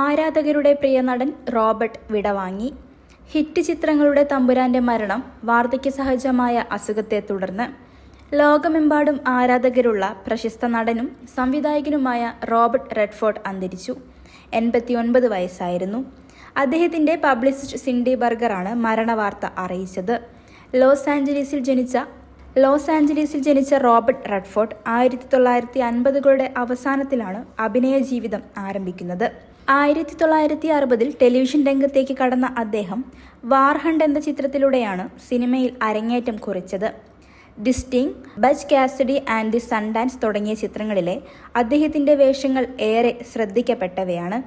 ആരാധകരുടെ പ്രിയ നടൻ Robert വിടവാങ്ങി. Hit ചിത്രങ്ങളുടെ തമ്പുരാന്റെ മരണം വാർദ്ധക്യ സഹജമായ അസുഖത്തെ തുടർന്ന്. ലോകമെമ്പാടും ആരാധകരുള്ള പ്രശസ്ത നടനും സംവിധായകനുമായ റോബർട്ട് റെഡ്ഫോർഡ് അന്തരിച്ചു. എൺപത്തിയൊൻപത് വയസ്സായിരുന്നു. അദ്ദേഹത്തിന്റെ പബ്ലിസിസ്റ്റ് സിൻഡി ബർഗറാണ് മരണവാർത്ത അറിയിച്ചത്. ലോസ് ആഞ്ചലീസിൽ ജനിച്ച ലോസ് ആഞ്ചലീസിൽ ജനിച്ച റോബർട്ട് റെഡ്ഫോർഡ് ആയിരത്തി തൊള്ളായിരത്തി അൻപതുകളുടെ അവസാനത്തിലാണ് അഭിനയ ജീവിതം ആരംഭിക്കുന്നത്. ആയിരത്തി തൊള്ളായിരത്തി അറുപതിൽ ടെലിവിഷൻ രംഗത്തേക്ക് കടന്ന അദ്ദേഹം വാർഹണ്ട് എന്ന ചിത്രത്തിലൂടെയാണ് സിനിമയിൽ അരങ്ങേറ്റം കുറിച്ചത്. Distinct Butch Cassidy and the Sundance തുടങ്ങിയ ചിത്രങ്ങളിലെ അദ്ദേഹത്തിന്റെ വേഷങ്ങൾ ഏറെ ശ്രദ്ധിക്കപ്പെട്ടവയാണ്.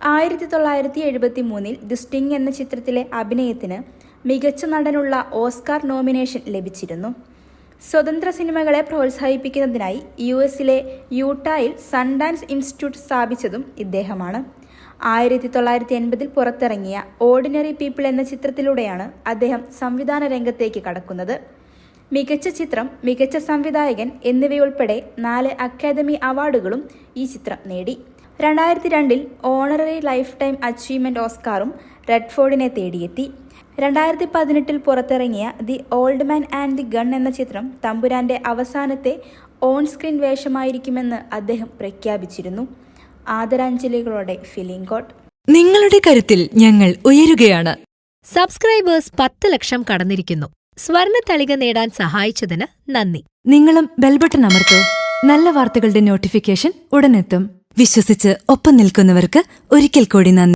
ആയിരത്തി തൊള്ളായിരത്തി എഴുപത്തി മൂന്നിൽ ദിസ്റ്റിങ് എന്ന ചിത്രത്തിലെ അഭിനയത്തിന് മികച്ച നടനുള്ള ഓസ്കാർ നോമിനേഷൻ ലഭിച്ചിരുന്നു. സ്വതന്ത്ര സിനിമകളെ പ്രോത്സാഹിപ്പിക്കുന്നതിനായി യു എസിലെ യൂട്ടായിൽ സൺഡാൻസ് ഇൻസ്റ്റിറ്റ്യൂട്ട് സ്ഥാപിച്ചതും ഇദ്ദേഹമാണ്. ആയിരത്തി തൊള്ളായിരത്തി എൺപതിൽ പുറത്തിറങ്ങിയ ഓർഡിനറി പീപ്പിൾ എന്ന ചിത്രത്തിലൂടെയാണ് അദ്ദേഹം സംവിധാന രംഗത്തേക്ക് കടക്കുന്നത്. മികച്ച ചിത്രം മികച്ച സംവിധായകൻ എന്നിവയുൾപ്പെടെ നാല് അക്കാദമി അവാർഡുകളും ഈ ചിത്രം നേടി. രണ്ടായിരത്തി രണ്ടിൽ ഓണററി ലൈഫ് ടൈം അച്ചീവ്മെന്റ് ഓസ്കാറും റെഡ്ഫോർഡിനെ തേടിയെത്തി. രണ്ടായിരത്തി പതിനെട്ടിൽ പുറത്തിറങ്ങിയ the old man and the gun എന്ന ചിത്രം തമ്പുരാന്റെ അവസാനത്തെ ഓൺ സ്ക്രീൻ വേഷമായിരിക്കുമെന്ന് അദ്ദേഹം പ്രഖ്യാപിച്ചിരുന്നു. ആദരാഞ്ജലികളോടെ ഫിലിം കോട്ട്. നിങ്ങളുടെ കരുത്തിൽ ഞങ്ങൾ ഉയരുകയാണ്. സബ്സ്ക്രൈബേഴ്സ് പത്ത് ലക്ഷം കടന്നിരിക്കുന്നു. സ്വർണ തളിക നേടാൻ സഹായിച്ചതിന് നന്ദി. നിങ്ങളും ബെൽബട്ടൺ അമർത്തോ. നല്ല വാർത്തകളുടെ നോട്ടിഫിക്കേഷൻ ഉടനെത്തും. വിശ്വസിച്ച് ഒപ്പം നിൽക്കുന്നവർക്ക് ഒരിക്കൽ കൂടി നന്ദി.